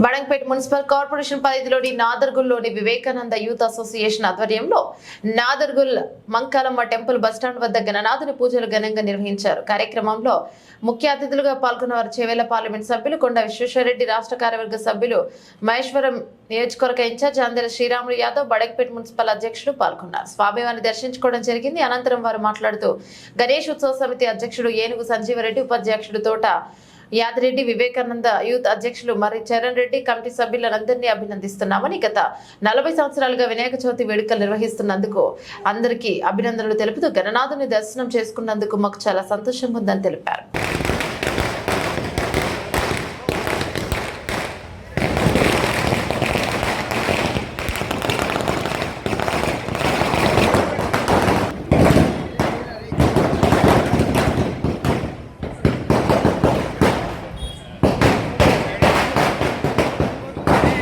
Badangpet municipal corporation పరిధిలోని నాదర్గుల్లోని Vivekananda youth association ఆధ్వర్యంలో Nadargul Mankalamma temple bus stand వద్ద గణనాథుని పూజలు ఘనంగా నిర్వహించారు. కార్యక్రమంలో ముఖ్య అతిథులుగా పాల్గొన్నవారు చేవేల పార్లమెంట్ సభ్యులు కొండ విశ్వేశ్వరరెడ్డి రాష్ట్ర కార్యవర్గ సభ్యులు మహేశ్వరం నియోజకవర్గ ఇన్ఛార్జ్ అందరి శ్రీరాములు యాదవ్ బడగపేట మున్సిపల్ అధ్యక్షుడు పాల్గొన్నారు. స్వామివారిని దర్శించుకోవడం జరిగింది. అనంతరం వారు మాట్లాడుతూ గణేష్ ఉత్సవ సమితి అధ్యక్షుడు ఏనుగు సంజీవరెడ్డి ఉపాధ్యక్షుడు తోట యాదిరెడ్డి వివేకానంద యూత్ అధ్యక్షులు మరి చరణ్ రెడ్డి కమిటీ సభ్యులందరినీ అభినందిస్తున్నామని గత నలభై సంవత్సరాలుగా వినాయక చవితి వేడుకలు నిర్వహిస్తున్నందుకు అందరికీ అభినందనలు తెలుపుతూ గణనాథుని దర్శనం చేసుకున్నందుకు మాకు చాలా సంతోషంగా ఉందని తెలిపారు.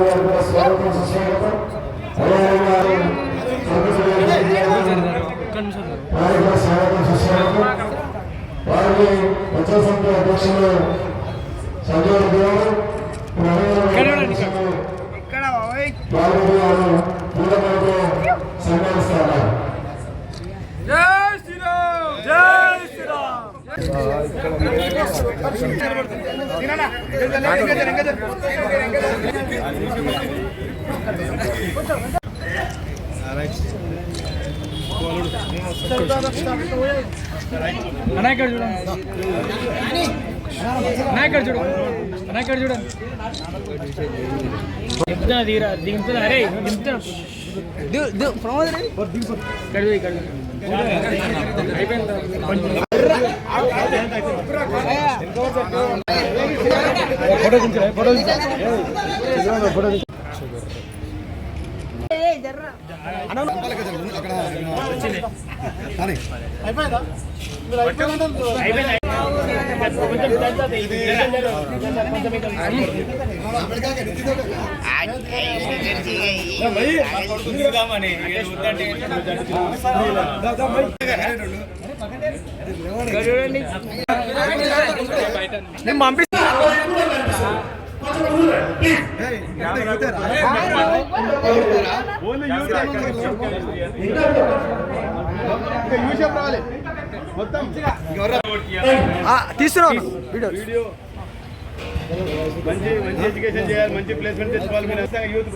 గారు కూడా స్వాగతం సుస్వాగతం అదేవిధంగా వారికి కూడా స్వాగతం సుస్వాగతం వారికి వచ్చే సంఖ్య అధ్యక్షులు సంజయ్ గారు శ్రీరామ్ అన్న ఇక్కడ చూడండి చూడండి దిగిరా అరే ఫోటో ఫోటో ఫోటో అయిపోయింది కొంచెం పంపిస్తాను కొంచెం ఇంకా. ఇక్కడ చూడండి నేను పంపిస్తా తీస్తున్నాను వీడియో మంచి మంచి ఎడ్యుకేషన్ చేయాలి మంచి ప్లేస్మెంట్ తెచ్చుకోవాలి మీరు. వస్తాగా యూత్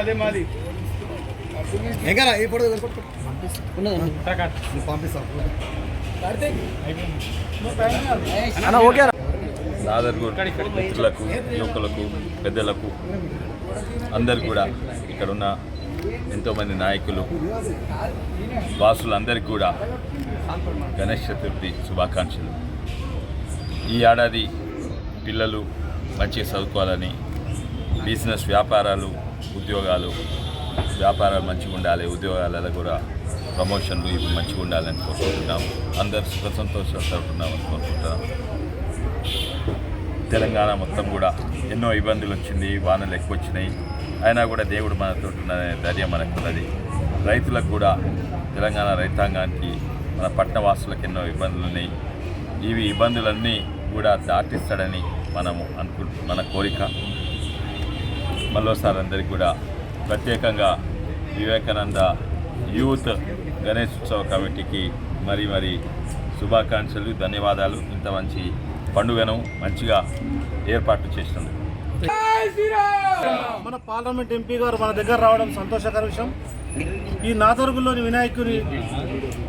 అదే మాది. ఈ ఫోటో పంపిస్తాం అన్న ఓకే మిత్రులకు యువకులకు పెద్దలకు అందరు కూడా ఇక్కడ ఉన్న ఎంతోమంది నాయకులు వాసులందరికీ కూడా గణేష్ చతుర్థి శుభాకాంక్షలు. ఈ ఏడాది పిల్లలు మంచిగా చదువుకోవాలని బిజినెస్ వ్యాపారాలు ఉద్యోగాలు వ్యాపారాలు మంచిగా ఉండాలి ఉద్యోగాలలో కూడా ప్రమోషన్లు ఇవి మంచిగా ఉండాలని కోరుకుంటున్నాం అందరు సుఖ సంతోషాలు జరుపుతున్నామని కోరుకుంటున్నాం తెలంగాణ మొత్తం కూడా ఎన్నో ఇబ్బందులు వచ్చింది వానలు ఎక్కువ వచ్చినాయి. అయినా కూడా దేవుడు మనతో ఉన్నదనే ధైర్యం మనకు ఉన్నది రైతులకు కూడా తెలంగాణ రైతాంగానికి మన పట్టణవాసులకు ఎన్నో ఇబ్బందులు ఉన్నాయి. ఇవి ఇబ్బందులన్నీ కూడా దాటిస్తాడని మనము అనుకు మన కోరిక. మరోసారి అందరికీ కూడా ప్రత్యేకంగా వివేకానంద యూత్ గణేష్ ఉత్సవ కమిటీకి మరి మరి శుభాకాంక్షలు ధన్యవాదాలు. ఇంత మంచి పండుగను మంచిగా ఏర్పాటు చేసినందుకు. మన పార్లమెంట్ ఎంపీ గారు మన దగ్గర రావడం సంతోషకర విషయం. ఈ నాదరుగులోని వినాయకుని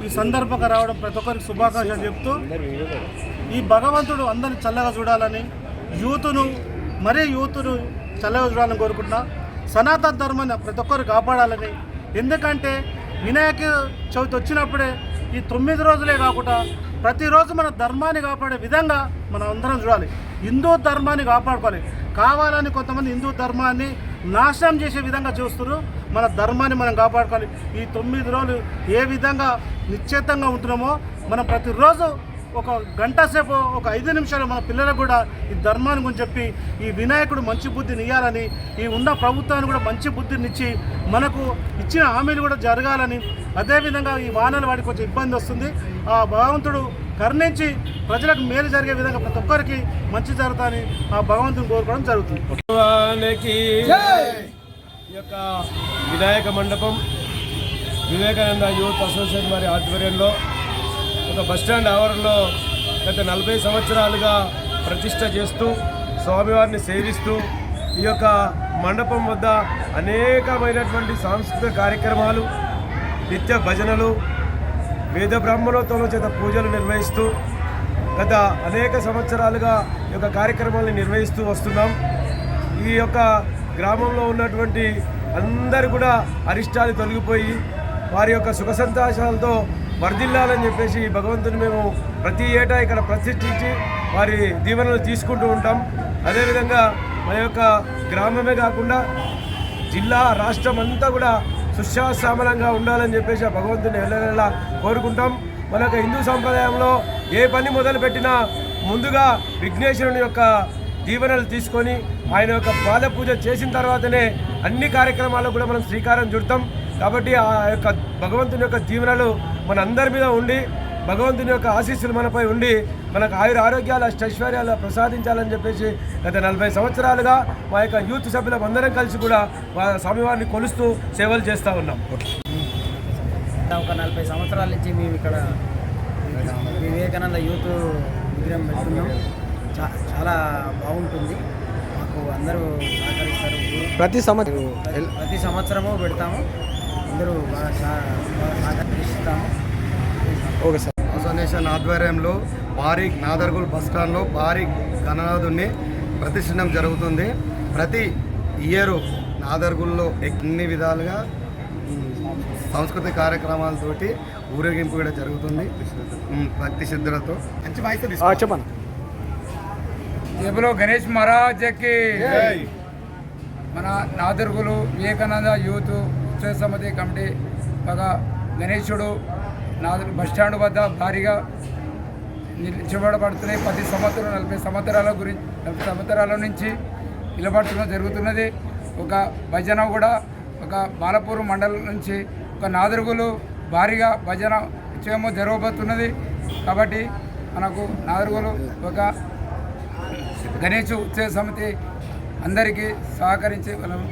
ఈ సందర్భంగా రావడం ప్రతి ఒక్కరికి శుభాకాంక్షలు చెప్తూ ఈ భగవంతుడు అందరిని చల్లగా చూడాలని యూతును మరీ యూతును చల్లగా చూడాలని కోరుకుంటున్నా. సనాతన ధర్మాన్ని ప్రతి ఒక్కరు కాపాడాలని ఎందుకంటే వినాయక చవితి వచ్చినప్పుడే ఈ తొమ్మిది రోజులే కాకుండా ప్రతిరోజు మన ధర్మాన్ని కాపాడే విధంగా మనం అందరం చూడాలి. హిందూ ధర్మాన్ని కాపాడుకోవాలి. కావాలని కొంతమంది హిందూ ధర్మాన్ని నాశనం చేసే విధంగా చూస్తున్నారు. మన ధర్మాన్ని మనం కాపాడుకోవాలి. ఈ తొమ్మిది రోజులు ఏ విధంగా నిశ్చేతంగా ఉంటున్నామో మనం ప్రతిరోజు ఒక గంట సేపు ఒక ఐదు నిమిషాలు మన పిల్లలకు కూడా ఈ ధర్మాన్ని గురించి చెప్పి ఈ వినాయకుడు మంచి బుద్ధిని ఇవ్వాలని ఈ ఉన్న ప్రభుత్వాన్ని కూడా మంచి బుద్ధిని ఇచ్చి మనకు ఇచ్చిన హామీలు కూడా జరగాలని అదేవిధంగా ఈ వానలు వాడికి కొంచెం ఇబ్బంది వస్తుంది. ఆ భగవంతుడు కరుణించి ప్రజలకు మేలు జరిగే విధంగా ప్రతి ఒక్కరికి మంచి జరుగుతాయని ఆ భగవంతుని కోరుకోవడం జరుగుతుంది. ఈ యొక్క వినాయక మండపం వివేకానంద యూత్ అసోసియేషన్ వారి ఆధ్వర్యంలో ఒక బస్టాండ్ ఆవరణలో గత నలభై సంవత్సరాలుగా ప్రతిష్ట చేస్తూ స్వామివారిని సేవిస్తూ ఈ యొక్క మండపం వద్ద అనేకమైనటువంటి సాంస్కృతిక కార్యక్రమాలు నిత్య భజనలు వేద బ్రాహ్మణోత్సవం చేత పూజలు నిర్వహిస్తూ గత అనేక సంవత్సరాలుగా ఈ యొక్క కార్యక్రమాలను నిర్వహిస్తూ వస్తున్నాం. ఈ యొక్క గ్రామంలో ఉన్నటువంటి అందరు కూడా అరిష్టాలు తొలగిపోయి వారి యొక్క సుఖ సంతోషాలతో వర్ధిల్లాలని చెప్పేసి భగవంతుని మేము ప్రతి ఏటా ఇక్కడ ప్రతిష్ఠించి వారి దీవెనలు తీసుకుంటూ ఉంటాం. అదేవిధంగా మన యొక్క గ్రామమే కాకుండా జిల్లా రాష్ట్రం అంతా కూడా సుశాశ్యామలంగా ఉండాలని చెప్పేసి ఆ భగవంతుని ఎల్లవేళలా కోరుకుంటాం. మన యొక్క హిందూ సంప్రదాయంలో ఏ పని మొదలుపెట్టినా ముందుగా విఘ్నేశ్వరుని యొక్క దీవెనలు తీసుకొని ఆయన యొక్క పాద పూజ చేసిన తర్వాతనే అన్ని కార్యక్రమాలకు కూడా మనం శ్రీకారం చుడతాం. కాబట్టి ఆ యొక్క భగవంతుని యొక్క దీవెనలు మన అందరి మీద ఉండి భగవంతుని యొక్క ఆశీస్సులు మనపై ఉండి మనకు ఆయుర ఆరోగ్యాలు అష్టైశ్వర్యాలు ప్రసాదించాలని చెప్పేసి గత నలభై సంవత్సరాలుగా మా యొక్క యూత్ సభ్యులం అందరం కలిసి కూడా మా స్వామివారిని కొలుస్తూ సేవలు చేస్తూ ఉన్నాం. ఒక నలభై సంవత్సరాల నుంచి మేము ఇక్కడ వివేకానంద యూత్ విగ్రహం పెడుతున్నాం. చా- చాలా బాగుంటుంది. మాకు అందరూ సహకరిస్తారు. ప్రతి సంవత్సరం ప్రతి- సంవత్సరము పెడతాము. అందరూ బాగా సహకరిస్తాము. Okay sir. అసోసియేషన్ ఆధ్వర్యంలో భారీ నాదర్గుల్ బస్ స్టాండ్లో భారీ గణనాథుని ప్రతిష్ఠించడం జరుగుతుంది. ప్రతి ఇయరు నాదర్గుల్లో ఎన్ని విధాలుగా సాంస్కృతిక కార్యక్రమాలతోటి ఊరేగింపు కూడా జరుగుతుంది. భక్తి శ్రద్ధలతో. మంచి వాయిస్ చెప్పండి. జేబులో గణేష్ మహారాజ్కి మన నాదుర్గులు వివేకానంద యూత్ ఉత్సవ సమితి కమిటీ బాగా గణేశుడు నాదురు బస్టాండ్ వద్ద భారీగా నిలిచబడబడుతున్నాయి పది సంవత్సరం నలభై సంవత్సరాల గురించి నలభై సంవత్సరాల నుంచి నిలబడుతున్న జరుగుతున్నది. ఒక భజన కూడా ఒక బాలపూర్ మండలం నుంచి ఒక నాదురుగులు భారీగా భజన ఉత్సవము జరగబోతున్నది. కాబట్టి మనకు నాదురుగులు ఒక గణేష్ ఉత్సవ సమితి అందరికీ సహకరించి వాళ్ళని